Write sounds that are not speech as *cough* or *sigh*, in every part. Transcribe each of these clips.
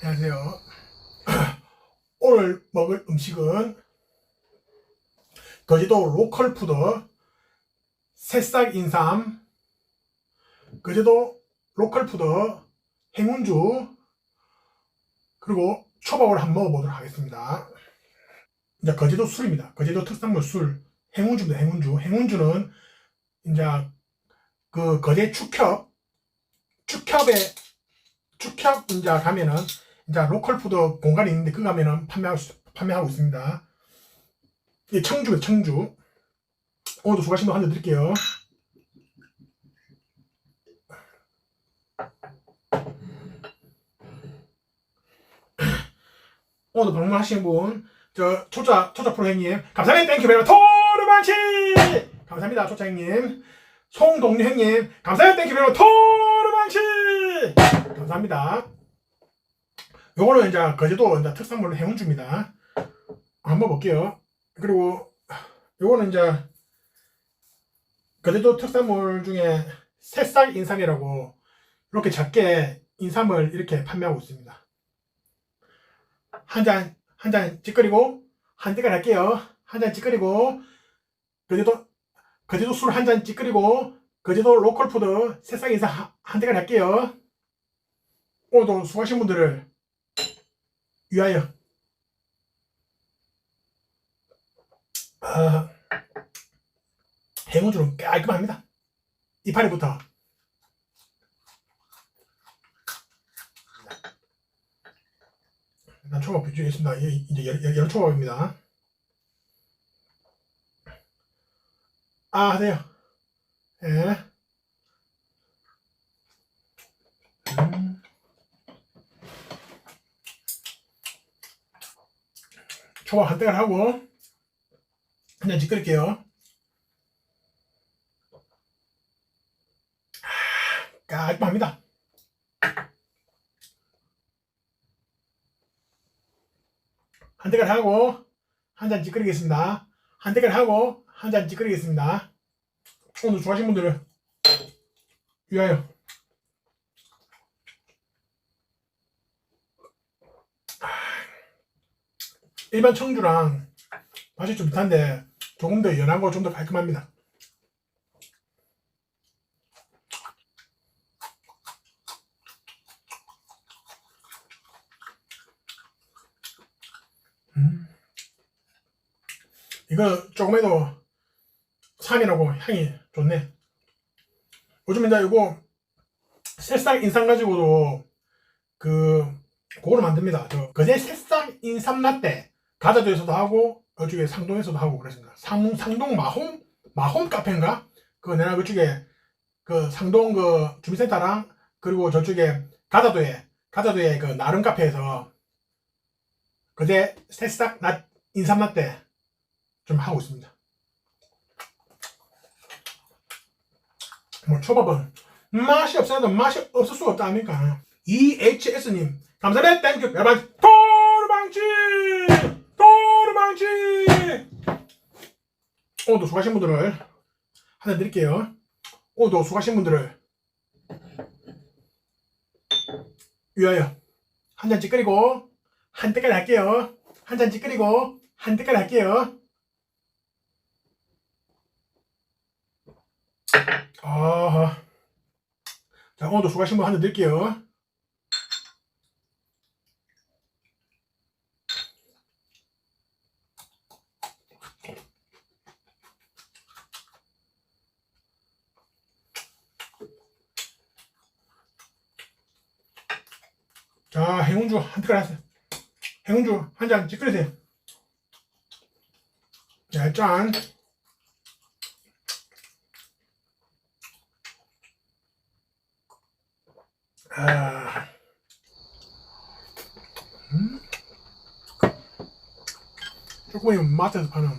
안녕하세요. *clears throat* 오늘 먹을 음식은 거제도 로컬 푸드 새싹 인삼, 거제도 로컬 푸드 행운주, 그리고 초밥을 한번 먹어보도록 하겠습니다. 이제 거제도 술입니다. 거제도 특산물 술, 행운주입니다. 행운주. 행운주는 이제 그 거제 축협, 축협에 축협 이제 가면은 이제 로컬 푸드 공간이 있는데 그 가면은 판매하고, 있- 판매하고 있습니다. 이게 청주예요, 청주. 오늘도 수고하신 분 한잔 드릴게요. *clears throat* 오늘도 방문하신 분, 저, 초짜, 초짜 프로 형님, 감사합니다. 땡큐 베리 토르망치! 감사합니다, 초짜 형님. 송동료 형님, 감사합니다. 땡큐 베리 토르망치! 감사합니다. 요거는 이제 거제도 이제 특산물로 해운주입니다. 한번 볼게요. 그리고 요거는 이제 거제도 특산물 중에 새싹 인삼이라고 이렇게 작게 인삼을 이렇게 판매하고 있습니다. 한 잔, 한 잔 찌끄리고 한 대가 할게요. 한 잔 찌끄리고 거제도 거제도 술 한 잔 찌끄리고 거제도 로컬 푸드 새싹 인삼 한- 한 대가 할게요. 오늘도 수고하신 분들을 위하여 아, 해무줄은 깔끔합니다. 이파리부터 일단 초밥 비주겠습니다. 이게 이제 열, 열, 열 초밥입니다. 아, 하세요. 예. 음. 초밥 한 대를 하고 한 잔씩 끓일게요. 깔끔합니다. 한 대를 하고 한 잔씩 끓이겠습니다. 한 대를 하고 한 잔씩 끓이겠습니다. 오늘 좋아하신 분들은 위하여 일반 청주랑 맛이 좀 비슷한데 조금 더 연한 거 좀 더 깔끔합니다. 음. 이거 조금 해도 산이라고 향이 좋네. 요즘 이제 이거 새싹 인삼 가지고도 그 그거를 만듭니다. 저 그제 새싹 인삼 라떼 가자도에서도 하고 이쪽에 상동에서도 하고 그랬습니다. 상, 상동 마홈 마홈 카페인가? 그 내가 그쪽에 그 상동 그 주민센터랑 그리고 저쪽에 가자도에 가자도에 그 나름 카페에서 그제 새싹 나 인삼 라떼 좀 하고 있습니다. 뭐 초밥은 맛이 없어도 맛이 없을 수 없다 아닙니까? EHS님 감사합니다. 땡큐 여러분 토르망치 토르 망치 오늘도 수고하신 분들을 하나 드릴게요. 오늘도 수고하신 분들을 위하여 한 잔씩 끓이고 한 때까지 할게요. 한 잔씩 끓이고 한 때까지 할게요. 아, 자 오늘도 수고하신 분 한 잔 드릴게요. 자, 행운주 한 숟갈 하세요. 행운주 한 잔 찌끄리세요. 자, 짠. 아. 음. 조금이 마트에서 파는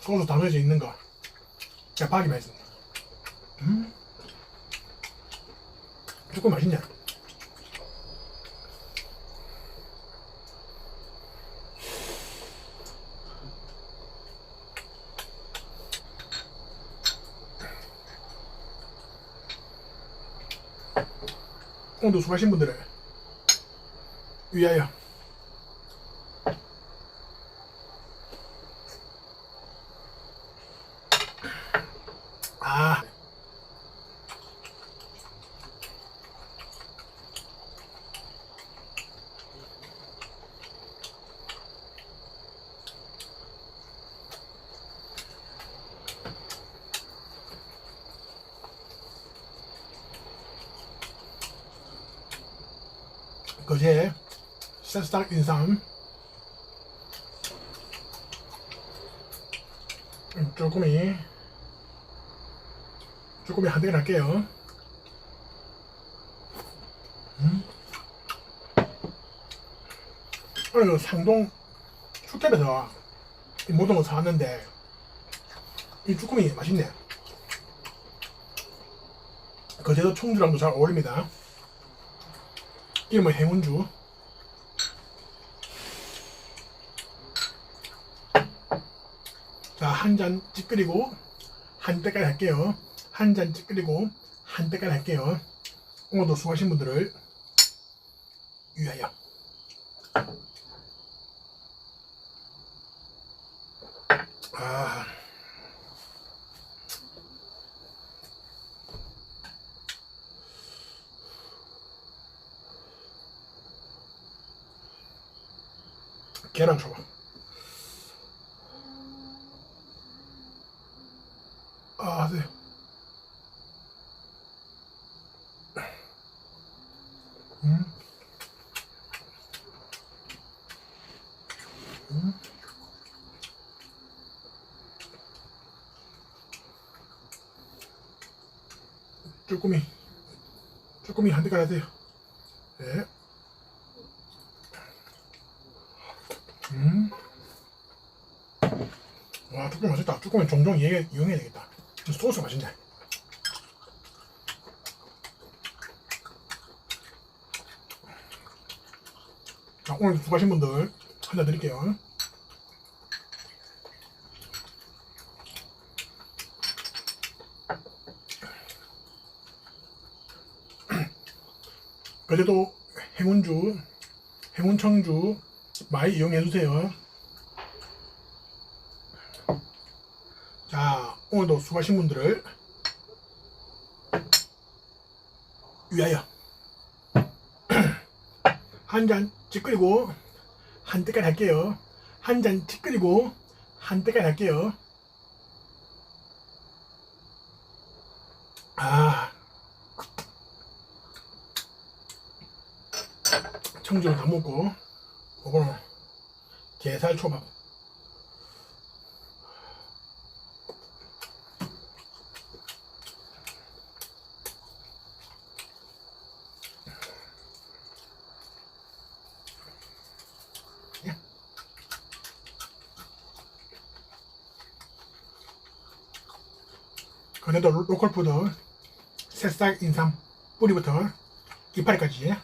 소주 담겨져 있는 거. 대박이 맛있습니다. 음. 조금 맛있냐? 오늘도 수고하신 분들을 위하여. 아. 그제 새싹 인삼 음, 조금이 조금이 한 대를 할게요. 음. 오늘 그 상동 축제에서 이 모든 거 사왔는데 이 쭈꾸미 맛있네. 거제도 청주랑도 잘 어울립니다 이름은 행운주. 자, 한 잔 찌끄리고 한 때까지 할게요. 한 잔 찌끄리고 한 때까지 할게요. 오늘도 수고하신 분들을 위하여. 아. 계란 초밥. 아, 네. 음. 음. 쭈꾸미. 쭈꾸미 한 대 가야 돼요. 네. 음. 와, 쭈꾸미 맛있다. 쭈꾸미 종종 이해, 이용해야 되겠다. 소스 맛있네. 자, 오늘 수고하신 분들 한 잔 드릴게요. *clears throat* 그래도 행운주, 행운청주 많이 이용해주세요. 자, 오늘도 수고하신 분들을 위하여 *clears throat* 한 잔 찌끄리고 한 때까지 할게요. 한 잔 찌끄리고 한 때까지 할게요. 아, 청주는 다 먹고 이거는 게살 초밥. 그래도 로- 로컬 푸드 새싹 인삼 뿌리부터 이파리까지